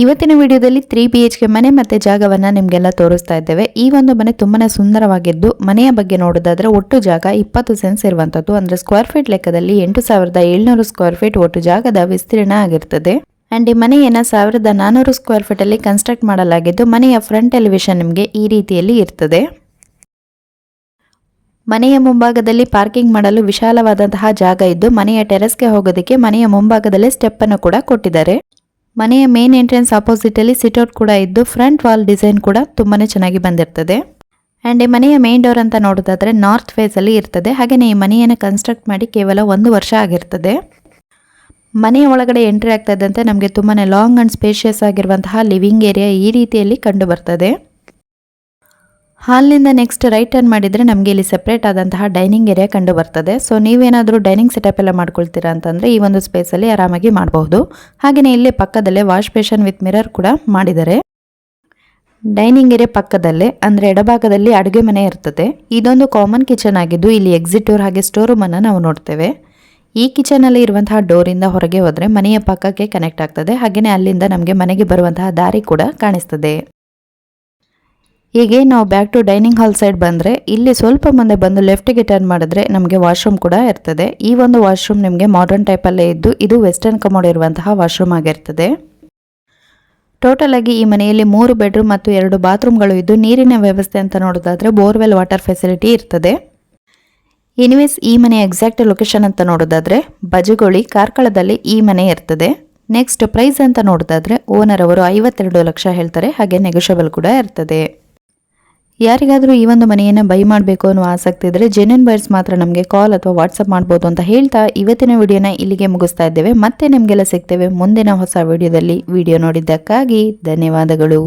ಇವತ್ತಿನ ವಿಡಿಯೋದಲ್ಲಿ three B H K ಮನೆ ಮತ್ತು ಜಾಗವನ್ನು ನಿಮಗೆಲ್ಲ ತೋರಿಸ್ತಾ ಇದ್ದೇವೆ. ಈ ಒಂದು ಮನೆ ತುಂಬಾ ಸುಂದರವಾಗಿದ್ದು, ಮನೆಯ ಬಗ್ಗೆ ನೋಡೋದಾದ್ರೆ ಒಟ್ಟು ಜಾಗ ಇಪ್ಪತ್ತು ಸೆನ್ಸ್ ಇರುವಂಥದ್ದು ಅಂದರೆ ಸ್ಕ್ವೇರ್ ಫೀಟ್ ಲೆಕ್ಕದಲ್ಲಿ ಎಂಟು ಸಾವಿರದ ಏಳ್ನೂರು ಸ್ಕ್ವೇರ್ ಫೀಟ್ ಒಟ್ಟು ಜಾಗದ ವಿಸ್ತೀರ್ಣ ಆಗಿರ್ತದೆ. ಆ್ಯಂಡ್ ಈ ಮನೆಯನ್ನು ಸಾವಿರದ ನಾನ್ನೂರು ಸ್ಕ್ವೇರ್ ಫೀಟಲ್ಲಿ ಕನ್ಸ್ಟ್ರಕ್ಟ್ ಮಾಡಲಾಗಿದ್ದು, ಮನೆಯ ಫ್ರಂಟ್ ಎಲಿವೇಶನ್ ನಿಮಗೆ ಈ ರೀತಿಯಲ್ಲಿ ಇರ್ತದೆ. ಮನೆಯ ಮುಂಭಾಗದಲ್ಲಿ ಪಾರ್ಕಿಂಗ್ ಮಾಡಲು ವಿಶಾಲವಾದಂತಹ ಜಾಗ ಇದ್ದು, ಮನೆಯ ಟೆರೆಸ್ಗೆ ಹೋಗೋದಕ್ಕೆ ಮನೆಯ ಮುಂಭಾಗದಲ್ಲೇ ಸ್ಟೆಪ್ ಅನ್ನು ಕೂಡ ಕೊಟ್ಟಿದ್ದಾರೆ. ಮನೆಯ ಮೇನ್ ಎಂಟ್ರೆನ್ಸ್ ಆಪೋಸಿಟ್ ಅಲ್ಲಿ ಸಿಟ್ಔಟ್ ಕೂಡ ಇದ್ದು ಫ್ರಂಟ್ ವಾಲ್ ಡಿಸೈನ್ ಕೂಡ ತುಂಬಾನೇ ಚೆನ್ನಾಗಿ ಬಂದಿರ್ತದೆ. ಆ್ಯಂಡ್ ಈ ಮನೆಯ ಮೇನ್ ಡೋರ್ ಅಂತ ನೋಡೋದಾದ್ರೆ ನಾರ್ತ್ ಫೇಸ್ ಅಲ್ಲಿ ಇರ್ತದೆ. ಹಾಗೆಯೇ ಈ ಮನೆಯನ್ನು ಕನ್ಸ್ಟ್ರಕ್ಟ್ ಮಾಡಿ ಕೇವಲ ಒಂದು ವರ್ಷ ಆಗಿರ್ತದೆ. ಮನೆಯ ಒಳಗಡೆ ಎಂಟ್ರಿ ಆಗ್ತಾ ಇದ್ದಂತೆ ನಮಗೆ ತುಂಬಾ ಲಾಂಗ್ ಅಂಡ್ ಸ್ಪೇಷಿಯಸ್ ಆಗಿರುವಂತಹ ಲಿವಿಂಗ್ ಏರಿಯಾ ಈ ರೀತಿಯಲ್ಲಿ ಕಂಡು ಬರ್ತದೆ. ಹಾಲ್ನಿಂದ ನೆಕ್ಸ್ಟ್ ರೈಟ್ ಟರ್ನ್ ಮಾಡಿದರೆ ನಮಗೆ ಇಲ್ಲಿ ಸೆಪ್ರೇಟ್ ಆದಂತಹ ಡೈನಿಂಗ್ ಏರಿಯಾ ಕಂಡು ಬರ್ತದೆ. ಸೊ ನೀವೇನಾದರೂ ಡೈನಿಂಗ್ ಸೆಟಪ್ ಎಲ್ಲ ಮಾಡ್ಕೊಳ್ತೀರಾ ಅಂತಂದರೆ ಈ ಒಂದು ಸ್ಪೇಸಲ್ಲಿ ಆರಾಮಾಗಿ ಮಾಡಬಹುದು. ಹಾಗೆಯೇ ಇಲ್ಲಿ ಪಕ್ಕದಲ್ಲೇ ವಾಶ್ ಬೇಷನ್ ವಿತ್ ಮಿರರ್ ಕೂಡ ಮಾಡಿದ್ದಾರೆ. ಡೈನಿಂಗ್ ಏರಿಯಾ ಪಕ್ಕದಲ್ಲೇ, ಅಂದರೆ ಎಡಭಾಗದಲ್ಲಿ ಅಡುಗೆ ಮನೆ ಇರ್ತದೆ. ಇದೊಂದು ಕಾಮನ್ ಕಿಚನ್ ಆಗಿದ್ದು ಇಲ್ಲಿ ಎಕ್ಸಿಟ್ ಡೋರ್ ಹಾಗೆ ಸ್ಟೋರ್ ರೂಮನ್ನು ನಾವು ನೋಡ್ತೇವೆ. ಈ ಕಿಚನಲ್ಲಿ ಇರುವಂತಹ ಡೋರಿಂದ ಹೊರಗೆ ಹೋದರೆ ಮನೆಯ ಪಕ್ಕಕ್ಕೆ ಕನೆಕ್ಟ್ ಆಗ್ತದೆ. ಹಾಗೆಯೇ ಅಲ್ಲಿಂದ ನಮಗೆ ಮನೆಗೆ ಬರುವಂತಹ ದಾರಿ ಕೂಡ ಕಾಣಿಸ್ತದೆ. ಹೀಗೆ ನಾವು back to dining hall side ಬಂದರೆ, ಇಲ್ಲಿ ಸ್ವಲ್ಪ ಮುಂದೆ ಬಂದು ಲೆಫ್ಟಿಗೆ ಟರ್ನ್ ಮಾಡಿದ್ರೆ ನಮಗೆ ವಾಶ್ರೂಮ್ ಕೂಡ ಇರ್ತದೆ. ಈ ಒಂದು ವಾಶ್ರೂಮ್ ನಿಮಗೆ ಮಾಡರ್ನ್ ಟೈಪಲ್ಲೇ ಇದ್ದು, ಇದು ವೆಸ್ಟರ್ನ್ ಕಮೋಡ್ ಇರುವಂತಹ ವಾಶ್ರೂಮ್ ಆಗಿರ್ತದೆ. ಟೋಟಲ್ ಆಗಿ ಈ ಮನೆಯಲ್ಲಿ ಮೂರು ಬೆಡ್ರೂಮ್ ಮತ್ತು ಎರಡು ಬಾತ್ರೂಮ್ಗಳು ಇದ್ದು, ನೀರಿನ ವ್ಯವಸ್ಥೆ ಅಂತ ನೋಡೋದಾದರೆ ಬೋರ್ವೆಲ್ ವಾಟರ್ ಫೆಸಿಲಿಟಿ ಇರ್ತದೆ. ಎನಿವೇಸ್ ಈ ಮನೆಯ ಎಕ್ಸಾಕ್ಟ್ ಲೊಕೇಶನ್ ಅಂತ ನೋಡೋದಾದರೆ, ಬಜಗೋಳಿ ಕಾರ್ಕಳದಲ್ಲಿ ಈ ಮನೆ ಇರ್ತದೆ. ನೆಕ್ಸ್ಟ್ ಪ್ರೈಸ್ ಅಂತ ನೋಡೋದಾದರೆ ಓನರ್ ಅವರು ಐವತ್ತೆರಡು ಲಕ್ಷ ಹೇಳ್ತಾರೆ, ಹಾಗೆ ನೆಗೋಷಿಯಬಲ್ ಕೂಡ ಇರ್ತದೆ. ಯಾರಿಗಾದರೂ ಈ ಒಂದು ಮನೆಯನ್ನು ಬೈ ಮಾಡಬೇಕು ಅನ್ನೋ ಆಸಕ್ತಿ ಇದ್ದರೆ ಜೆನ್ಯನ್ ಬೈರ್ಸ್ ಮಾತ್ರ ನಮಗೆ ಕಾಲ್ ಅಥವಾ ವಾಟ್ಸಪ್ ಮಾಡ್ಬೋದು ಅಂತ ಹೇಳ್ತಾ ಇವತ್ತಿನ ವಿಡಿಯೋನ ಇಲ್ಲಿಗೆ ಮುಗಿಸ್ತಾ ಇದ್ದೇವೆ. ಮತ್ತೆ ನಿಮಗೆಲ್ಲ ಸಿಗ್ತೇವೆ ಮುಂದಿನ ಹೊಸ ವಿಡಿಯೋದಲ್ಲಿ. ವಿಡಿಯೋ ನೋಡಿದ್ದಕ್ಕಾಗಿ ಧನ್ಯವಾದಗಳು.